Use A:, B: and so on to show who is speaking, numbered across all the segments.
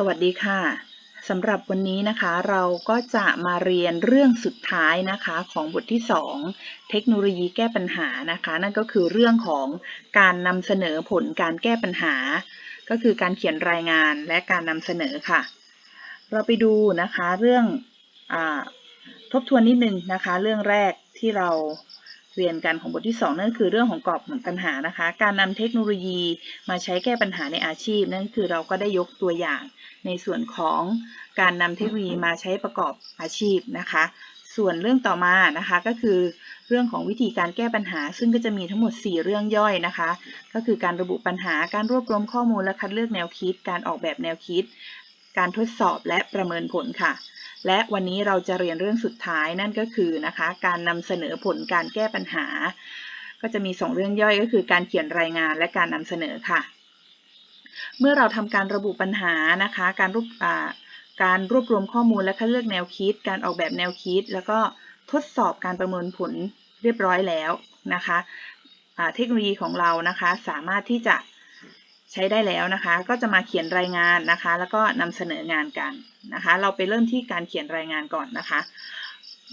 A: สวัสดีค่ะสำหรับวันนี้นะคะเราก็จะมาเรียนเรื่องสุดท้ายนะคะของบทที่ 2 เทคโนโลยีแก้ปัญหานะคะ นั่นก็คือเรื่องของการนำเสนอผลการแก้ปัญหา ก็คือการเขียนรายงานและการนำเสนอค่ะ เราไปดูนะคะเรื่องอทบทวนนิดนึงนะคะ เรื่องแรกที่เรา เรียนกันของบทที่ 2 นั่นคือเรื่องของกรอบของปัญหานะคะ การนำเทคโนโลยีมาใช้แก้ปัญหาในอาชีพ นั่นคือเราก็ได้ยกตัวอย่างในส่วนของการนำเทคโนโลยีมาใช้ประกอบอาชีพนะคะ ส่วนเรื่องต่อมานะคะก็คือเรื่องของวิธีการแก้ปัญหา ซึ่งก็จะมีทั้งหมด 4 เรื่องย่อยนะคะ ก็คือการระบุปัญหาการรวบรวมข้อมูลและคัดเลือกแนวคิด การออกแบบแนวคิด การทดสอบและประเมินผลค่ะ และวันนี้เราจะเรียนเรื่องสุดท้ายนั่นก็คือนะคะการนำเสนอผลการแก้ปัญหา ก็จะมี 2 เรื่องย่อยก็คือ การเขียนรายงานและการนำเสนอค่ะ เมื่อเราทำการระบุปัญหานะคะการรวบการรวบรวมข้อมูลและคัดเลือกแนวคิด การออกแบบแนวคิด แล้วก็ทดสอบการประเมินผลเรียบร้อยแล้วนะคะเทคโนโลยีของเรานะคะสามารถที่จะ ใช้ได้แล้วนะคะ ก็จะมาเขียนรายงานนะคะ แล้วก็นำเสนองานกันนะคะ เราไปเริ่มที่การเขียนรายงานก่อนนะคะ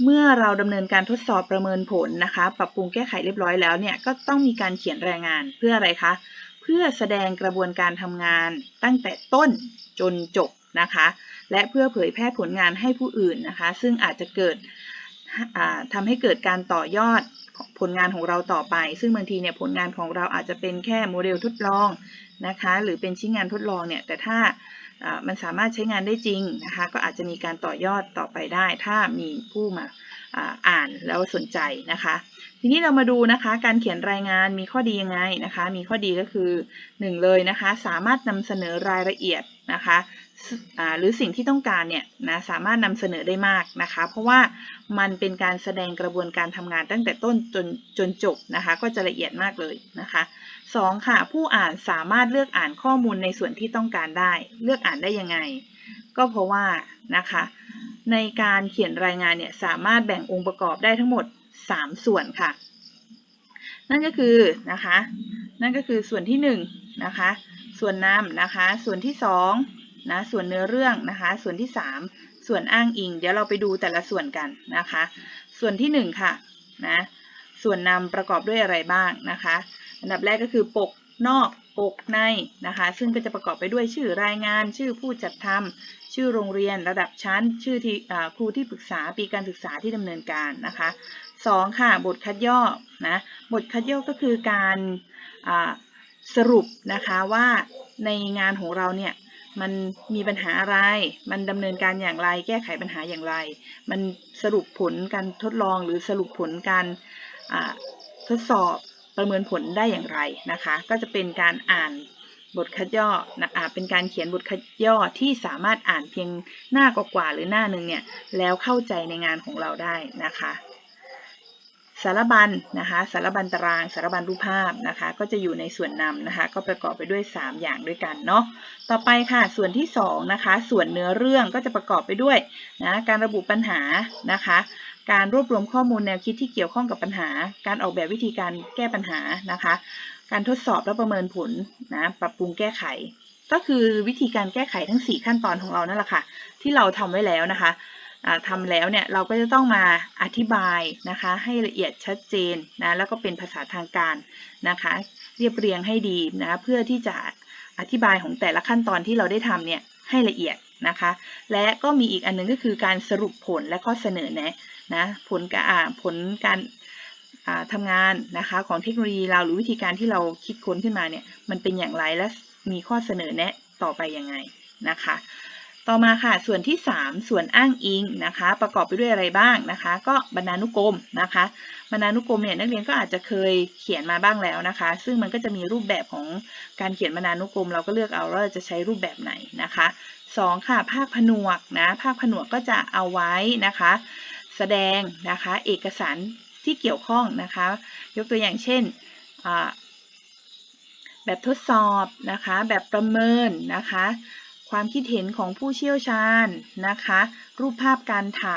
A: เมื่อเราดำเนินการทดสอบประเมินผลนะคะ ปรับปรุงแก้ไขเรียบร้อยแล้วเนี่ยก็ต้องมีการเขียนรายงานเพื่ออะไรคะ เพื่อแสดงกระบวนการทำงานตั้งแต่ต้นจนจบนะคะ และเพื่อเผยแพร่ผลงานให้ผู้อื่นนะคะ ซึ่งอาจจะเกิดทำให้เกิดการต่อยอดผลงานของเราต่อไป ซึ่งบางทีเนี่ยผลงานของเราอาจจะเป็นแค่โมเดลทดลอง นะคะ หรือเป็นชิ้นงานทดลองเนี่ย แต่ถ้ามันสามารถใช้งานได้จริงนะคะ ก็อาจจะมีการต่อยอดต่อไปได้ ถ้ามีผู้มาอ่านแล้วสนใจนะคะ ทีนี้เรามาดูนะคะ การเขียนรายงานมีข้อดียังไงนะคะ มีข้อดีก็คือ 1 เลยนะคะ สามารถนำเสนอรายละเอียดนะคะหรือสิ่งที่ต้องการเนี่ยนะสามารถนำเสนอได้มากนะคะ เพราะว่ามันเป็นการแสดงกระบวนการทำงานตั้งแต่ต้นจนจนจบนะคะ ก็จะละเอียดมากเลยนะคะ 2. ค่ะ ผู้อ่านสามารถเลือกอ่านข้อมูลในส่วนที่ต้องการได้ เลือกอ่านได้ยังไง ก็เพราะว่านะคะ ในการเขียนรายงานเนี่ยสามารถแบ่งองค์ประกอบได้ทั้งหมด 3 ส่วนค่ะ นั่นก็คือนะคะนั่นก็คือส่วนที่1นะคะส่วนนำนะคะ ส่วนที่2นะส่วนเนื้อเรื่องนะคะ ส่วนที่ 3 ส่วนอ้างอิง เดี๋ยวเราไปดูแต่ละส่วนกันนะคะ ส่วนที่1ค่ะนะส่วนนำประกอบด้วยอะไรบ้างนะคะ อันดับแรกก็คือปกนอกปกในนะคะ ซึ่งก็จะประกอบไปด้วยชื่อรายงาน ชื่อผู้จัดทำชื่อโรงเรียน ระดับชั้น ชื่อที่ครูที่ปรึกษาปีการศึกษาที่ดำเนินการนะคะ 2. ค่ะบทคัดย่อนะบทคัดย่อก็คือการสรุปนะคะว่าในงานของเราเนี่ยมันมีปัญหาอะไร มันดำเนินการอย่างไร แก้ไขปัญหาอย่างไร มันสรุปผลการทดลองหรือสรุปผลการทดสอบ ประเมินผลได้อย่างไรนะคะ ก็จะเป็นการอ่านบทคัดย่อนะเป็นการเขียนบทคัดย่อที่สามารถอ่านเพียงหน้ากว่าหรือหน้าหนึ่งเนี่ยแล้วเข้าใจในงานของเราได้นะคะสารบัญนะคะสารบัญตารางสารบัญรูปภาพนะคะก็จะอยู่ในส่วนนำนะคะก็ประกอบไปด้วย 3 อย่างด้วยกันเนาะต่อไปค่ะส่วนที่2นะคะส่วนเนื้อเรื่องก็จะประกอบไปด้วยนะการระบุปัญหานะคะ การรวบรวมข้อมูลแนวคิดที่เกี่ยวข้องกับปัญหา การออกแบบวิธีการแก้ปัญหานะคะ การทดสอบและประเมินผลนะปรับปรุงแก้ไข ก็คือวิธีการแก้ไขทั้ง 4 ขั้นตอนของเรานั่นแหละค่ะ ที่เราทำไว้แล้วนะคะทำแล้วเนี่ยเราก็จะต้องมาอธิบายนะคะ ให้ละเอียดชัดเจนนะแล้วก็เป็นภาษาทางการนะคะ เรียบเรียงให้ดีนะเพื่อที่จะอธิบายของแต่ละขั้นตอนที่เราได้ทำเนี่ยให้ละเอียด นะคะ และก็มีอีกอันนึงก็คือการสรุปผลและข้อเสนอแนะนะผลการผลการทำงานนะคะของเทคโนโลยีเราหรือวิธีการที่เราคิดค้นขึ้นมาเนี่ยมันเป็นอย่างไรและมีข้อเสนอแนะต่อไปยังไงนะคะ ต่อมาค่ะส่วนที่ 3 ส่วนอ้างอิงนะคะ ประกอบไปด้วยอะไรบ้างนะคะ ก็บรรณานุกรมนะคะบรรณานุกรมเนี่ยนักเรียนก็อาจจะเคยเขียนมาบ้างแล้วนะคะ ซึ่งมันก็จะมีรูปแบบของการเขียนบรรณานุกรม เราก็เลือกเอาว่าจะใช้รูปแบบไหนนะคะ 2 ค่ะ ภาคผนวกนะ ภาคผนวกก็จะเอาไว้นะคะ แสดงนะคะ เอกสารที่เกี่ยวข้องนะคะ ยกตัวอย่างเช่น แบบทดสอบนะคะ แบบประเมินนะคะ ความคิดเห็นของผู้เชี่ยวชาญนะคะ รูปภาพการถ่า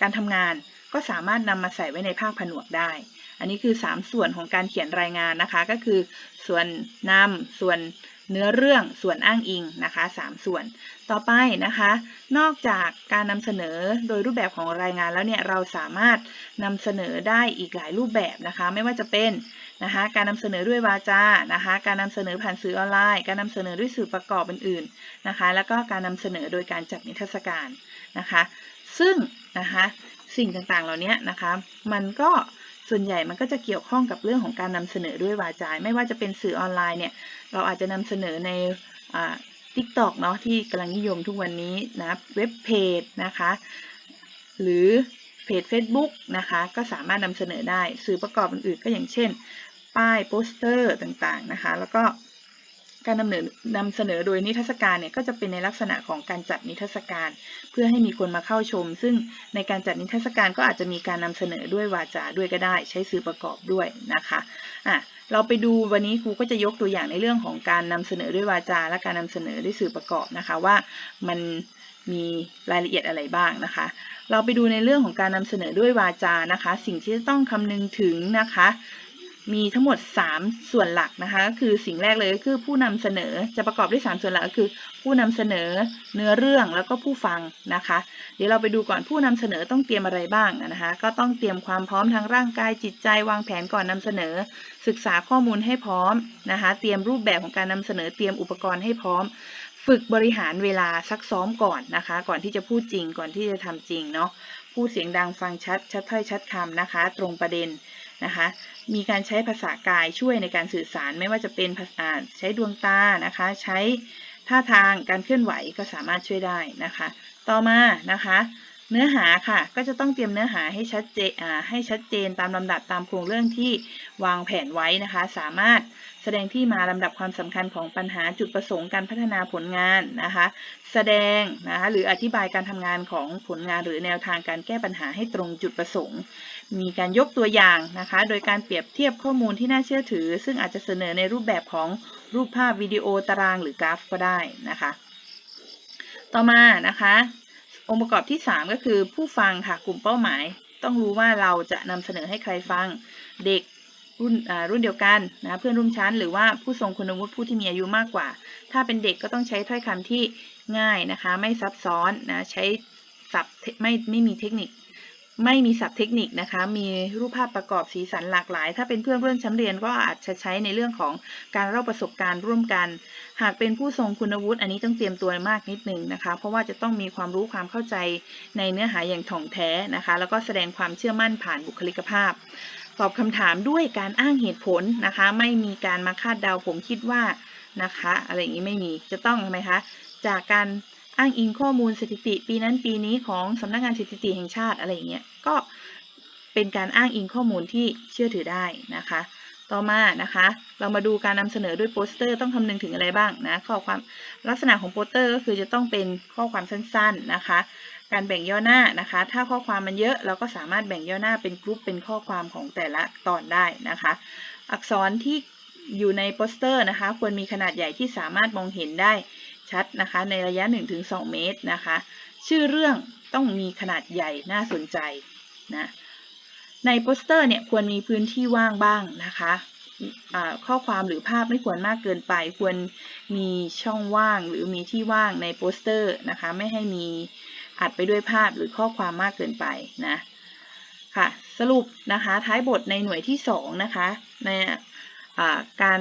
A: การทำงานก็สามารถนำมาใส่ไว้ในภาคผนวกได้ อันนี้คือ 3 ส่วนของการเขียนรายงานนะคะ ก็คือ ส่วนนำส่วน เนื้อเรื่องส่วนอ้างอิงนะคะ3ส่วน ต่อไปนะคะ นอกจากการนำเสนอโดยรูปแบบของรายงานแล้วเนี่ยเราสามารถนำเสนอได้อีกหลายรูปแบบนะคะ ไม่ว่าจะเป็นนะคะ การนำเสนอด้วยวาจานะคะ การนำเสนอผ่านสื่อออนไลน์ การนำเสนอด้วยสื่อประกอบอื่นๆนะคะ แล้วก็การนำเสนอโดยการจัดนิทรรศการนะคะ ซึ่งนะคะสิ่งต่างๆเหล่านี้นะคะ มันก็ ส่วนใหญ่มันก็จะเกี่ยวข้องกับเรื่องของการนำเสนอด้วยวาจาไม่ว่าจะเป็นสื่อออนไลน์เนี่ยเราอาจจะนำเสนอในทิกตอกเนาะที่กำลังนิยมทุกวันนี้นะเว็บเพจนะคะหรือเพจ Facebook นะคะก็สามารถนำเสนอได้สื่อประกอบอื่นๆก็อย่างเช่น ป้ายโปสเตอร์ต่างๆนะคะ แล้วก็ การนำเสนอนำเสนอโดยนิทรรศการเนี่ยก็จะเป็นในลักษณะของการจัดนิทรรศการ เพื่อให้มีคนมาเข้าชม ซึ่งในการจัดนิทรรศการก็อาจจะมีการนำเสนอด้วยวาจาด้วยก็ได้ ใช้สื่อประกอบด้วยนะคะอะเราไปดูวันนี้ครูก็จะยกตัวอย่างในเรื่องของการนำเสนอด้วยวาจา และการนำเสนอด้วยสื่อประกอบนะคะว่ามันมีรายละเอียดอะไรบ้างนะคะ เราไปดูในเรื่องของการนำเสนอด้วยวาจานะคะ สิ่งที่จะต้องคำนึงถึงนะคะ มีทั้งหมด 3 ส่วนหลักนะคะก็คือสิ่งแรกเลยก็คือผู้นำเสนอจะประกอบด้วย 3 ส่วนหลักก็คือ ผู้นำเสนอเนื้อเรื่องแล้วก็ผู้ฟังนะคะ เดี๋ยวเราไปดูก่อนผู้นำเสนอต้องเตรียมอะไรบ้างนะคะ ก็ต้องเตรียมความพร้อมทางร่างกายจิตใจ วางแผนก่อนนำเสนอ ศึกษาข้อมูลให้พร้อมนะคะ เตรียมรูปแบบของการนำเสนอเตรียมอุปกรณ์ให้พร้อม ฝึกบริหารเวลาซักซ้อมก่อนนะคะ ก่อนที่จะพูดจริงก่อนที่จะทำจริงเนาะพูดเสียงดังฟังชัดชัดถ้อยชัดคำนะคะ ตรงประเด็น นะคะ มีการใช้ภาษากายช่วยในการสื่อสารไม่ว่าจะเป็นภาษาใช้ดวงตานะคะ ใช้ท่าทางการเคลื่อนไหวก็สามารถช่วยได้นะคะ ต่อมานะคะ เนื้อหาค่ะ ก็จะต้องเตรียมเนื้อหาให้ชัดเจนให้ชัดเจนตามลำดับตามโครงเรื่องที่วางแผนไว้นะคะ สามารถแสดงที่มาลำดับความสำคัญของปัญหาจุดประสงค์การพัฒนาผลงานนะคะ แสดงนะคะหรืออธิบายการทำงานของผลงานหรือแนวทางการแก้ปัญหาให้ตรงจุดประสงค์ มีการยกตัวอย่างนะคะ โดยการเปรียบเทียบข้อมูลที่น่าเชื่อถือ ซึ่งอาจจะเสนอในรูปแบบของรูปภาพวิดีโอตารางหรือกราฟก็ได้นะคะ ต่อมานะคะ องค์ประกอบที่ 3 ก็คือผู้ฟังค่ะกลุ่มเป้าหมาย ต้องรู้ว่าเราจะนำเสนอให้ใครฟังเด็กรุ่นรุ่นเดียวกันนะเพื่อนร่วมชั้นหรือว่าผู้ทรงคุณวุฒิผู้ที่มีอายุมากกว่า ถ้าเป็นเด็กก็ต้องใช้ถ้อยคำที่ง่ายนะคะ ไม่ซับซ้อนนะใช้ศัพท์ไม่ไม่มีเทคนิค ไม่มีศัพท์เทคนิคนะคะ มีรูปภาพประกอบสีสันหลากหลาย ถ้าเป็นเพื่อนเพื่อนชั้นเรียนก็อาจจะใช้ในเรื่องของการเล่าประสบการณ์ร่วมกัน หากเป็นผู้ทรงคุณวุฒิอันนี้ต้องเตรียมตัวมากนิดนึงนะคะ เพราะว่าจะต้องมีความรู้ความเข้าใจในเนื้อหาอย่างถ่องแท้นะคะ แล้วก็แสดงความเชื่อมั่นผ่านบุคลิกภาพ ตอบคำถามด้วยการอ้างเหตุผลนะคะ ไม่มีการมาคาดเดาผมคิดว่านะคะ อะไรอย่างนี้ไม่มี จะต้องทำไมคะ จากการ อ้างอิงข้อมูลสถิติปีนั้นปีนี้ของสำนักงานสถิติแห่งชาติอะไรอย่างเงี้ยก็เป็นการอ้างอิงข้อมูลที่เชื่อถือได้นะคะ ต่อมานะคะ เรามาดูการนำเสนอด้วยโปสเตอร์ต้องคำนึงถึงอะไรบ้างนะข้อความลักษณะของโปสเตอร์ก็คือจะต้องเป็นข้อความสั้นๆนะคะ การแบ่งย่อหน้านะคะ ถ้าข้อความมันเยอะเราก็สามารถแบ่งย่อหน้าเป็นกรุ๊ปเป็นข้อความของแต่ละตอนได้นะคะ อักษรที่อยู่ในโปสเตอร์นะคะ ควรมีขนาดใหญ่ที่สามารถมองเห็นได้ ชัดนะคะ ในระยะ 1-2 เมตรนะคะ ชื่อเรื่องต้องมีขนาดใหญ่น่าสนใจนะในโปสเตอร์เนี่ยควรมีพื้นที่ว่างบ้างนะคะข้อความหรือภาพไม่ควรมากเกินไป ควรมีช่องว่างหรือมีที่ว่างในโปสเตอร์นะคะ ไม่ให้มีอัดไปด้วยภาพหรือข้อความมากเกินไปนะค่ะสรุปนะคะท้ายบทในหน่วยที่2นะคะในการ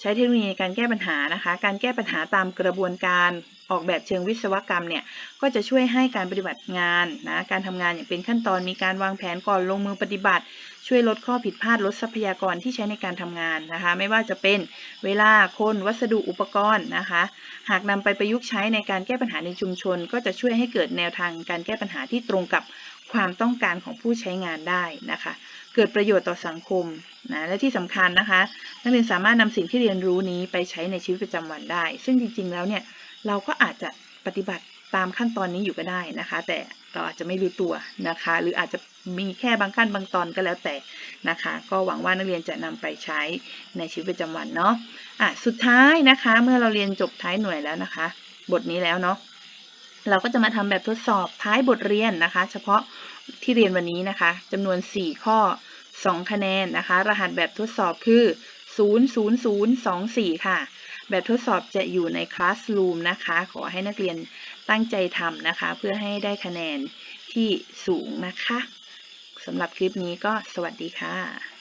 A: ใช้เทคโนโลยีในการแก้ปัญหานะคะ การแก้ปัญหาตามกระบวนการออกแบบเชิงวิศวกรรมเนี่ย ก็จะช่วยให้การปฏิบัติงานนะ การทำงานอย่างเป็นขั้นตอน มีการวางแผนก่อนลงมือปฏิบัติ ช่วยลดข้อผิดพลาด ลดทรัพยากรที่ใช้ในการทำงานนะคะ ไม่ว่าจะเป็นเวลา คน วัสดุ อุปกรณ์นะคะ หากนำไปประยุกต์ใช้ในการแก้ปัญหาในชุมชน ก็จะช่วยให้เกิดแนวทางการแก้ปัญหาที่ตรงกับความต้องการของผู้ใช้งานได้นะคะ เกิดประโยชน์ต่อสังคมนะและที่สำคัญนะคะ นักเรียนสามารถนำสิ่งที่เรียนรู้นี้ไปใช้ในชีวิตประจำวันได้ ซึ่งจริงๆแล้วเนี่ยเราก็อาจจะปฏิบัติตามขั้นตอนนี้อยู่ก็ได้นะคะ แต่เราอาจจะไม่รู้ตัวนะคะ หรืออาจจะมีแค่บางขั้นบางตอนก็แล้วแต่นะคะ ก็หวังว่านักเรียนจะนำไปใช้ในชีวิตประจำวันเนาะอะสุดท้ายนะคะ เมื่อเราเรียนจบท้ายหน่วยแล้วนะคะ บทนี้แล้วเนาะเราก็จะมาทำแบบทดสอบท้ายบทเรียนนะคะ เฉพาะ ที่เรียนวันนี้นะคะจำนวน 4 ข้อ 2 คะแนนนะคะ รหัสแบบทดสอบคือ 00024 ค่ะ แบบทดสอบจะอยู่ใน Classroom นะคะ ขอให้นักเรียนตั้งใจทำนะคะ เพื่อให้ได้คะแนนที่สูงนะคะสำหรับคลิปนี้ก็สวัสดีค่ะ